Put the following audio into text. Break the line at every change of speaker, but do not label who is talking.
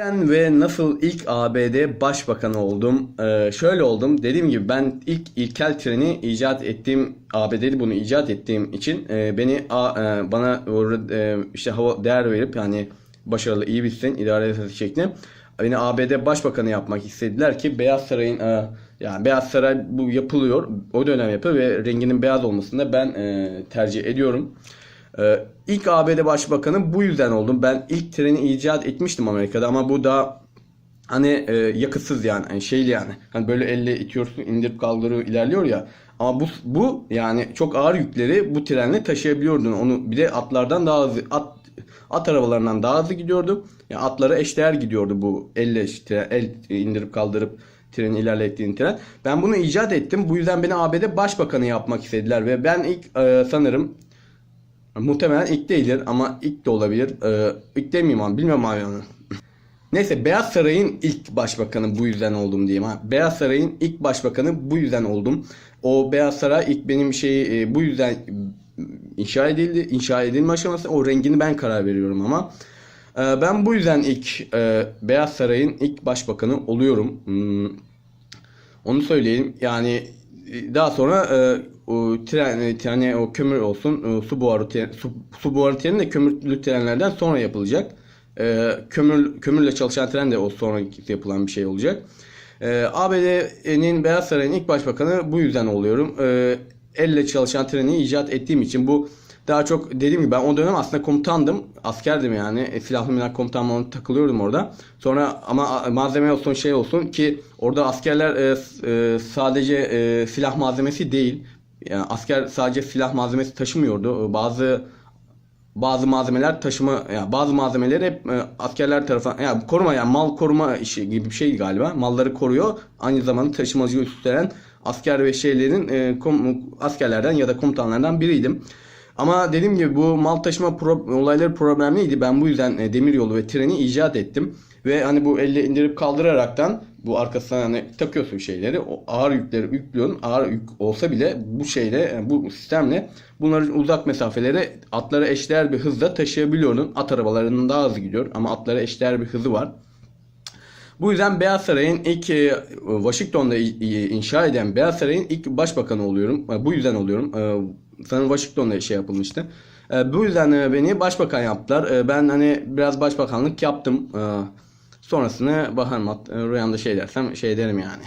Ben ve nasıl ilk ABD başbakanı oldum? Ee, şöyle oldum. Dediğim gibi ben ilk ilkel treni icat ettiğim ABD'li bunu icat ettiğim için e, beni a, e, bana e, işte hava değer verip yani başarılı iyi bilsin idare etmesi şeklinde beni ABD başbakanı yapmak istediler ki Beyaz Saray'ın e, yani Beyaz Saray bu yapılıyor. O dönem yapıyor ve renginin beyaz olmasını da ben e, tercih ediyorum. Ee, ilk ABD Başbakanı bu yüzden oldum. Ben ilk treni icat etmiştim Amerika'da ama bu da hani e, yakıtsız yani, yani şeyli yani. Hani böyle elle itiyorsun, indirip kaldırıyor, ilerliyor ya. Ama bu bu yani çok ağır yükleri bu trenle taşıyabiliyordun. Onu bir de atlardan daha hızlı at at arabalarından daha hızlı gidiyordu. Yani atlara eşdeğer gidiyordu bu elle işte el indirip kaldırıp treni ilerlettiğin tren. Ben bunu icat ettim. Bu yüzden beni ABD Başbakanı yapmak istediler ve ben ilk e, sanırım Muhtemelen ilk değildir ama ilk de olabilir. Ee, ilk demeyeyim ama bilmiyorum abi onu. Neyse Beyaz Saray'ın ilk başbakanı bu yüzden oldum diyeyim ha. Beyaz Saray'ın ilk başbakanı bu yüzden oldum. O Beyaz Saray ilk benim şey e, bu yüzden inşa edildi. İnşa edilme aşaması o rengini ben karar veriyorum ama. Ee, ben bu yüzden ilk e, Beyaz Saray'ın ilk başbakanı oluyorum. Hmm, onu söyleyeyim. Yani e, daha sonra e, o tren, e, trene o kömür olsun, e, su buharı tren- su, su buharı treni de kömürlü trenlerden sonra yapılacak. E, kömür kömürle çalışan tren de o sonra yapılan bir şey olacak. E, ABD'nin Beyaz Saray'ın ilk başbakanı bu yüzden oluyorum. E, elle çalışan treni icat ettiğim için bu daha çok dediğim gibi ben o dönem aslında komutandım. Askerdim yani. E, silahlı minak komutanlığına takılıyordum orada. Sonra ama malzeme olsun şey olsun ki orada askerler e, e, sadece e, silah malzemesi değil. Yani asker sadece silah malzemesi taşımıyordu. Bazı bazı malzemeler taşıma yani bazı malzemeler hep e, askerler tarafından yani koruma yani mal koruma işi gibi bir şey galiba. Malları koruyor. Aynı zamanda taşımacı üstlenen asker ve şeylerin e, kom- askerlerden ya da komutanlardan biriydim. Ama dediğim gibi bu mal taşıma pro- olayları problemliydi. Ben bu yüzden e, demiryolu ve treni icat ettim. Ve hani bu elle indirip kaldıraraktan bu arkasına hani takıyorsun şeyleri. O ağır yükleri yüklüyorsun. Ağır yük olsa bile bu şeyle bu sistemle bunları uzak mesafelere atlara eşdeğer bir hızla taşıyabiliyordun. At arabalarının daha hızlı gidiyor ama atlara eşdeğer bir hızı var. Bu yüzden Beyaz Saray'ın ilk e, Washington'da inşa eden Beyaz Saray'ın ilk başbakanı oluyorum. E, Bu yüzden oluyorum. E, Sanırım Washington'da şey yapılmıştı. Bu yüzden beni başbakan yaptılar. Ben hani biraz başbakanlık yaptım. E, Sonrasını bakarım. Hat- Rüyamda şey dersem şey derim yani.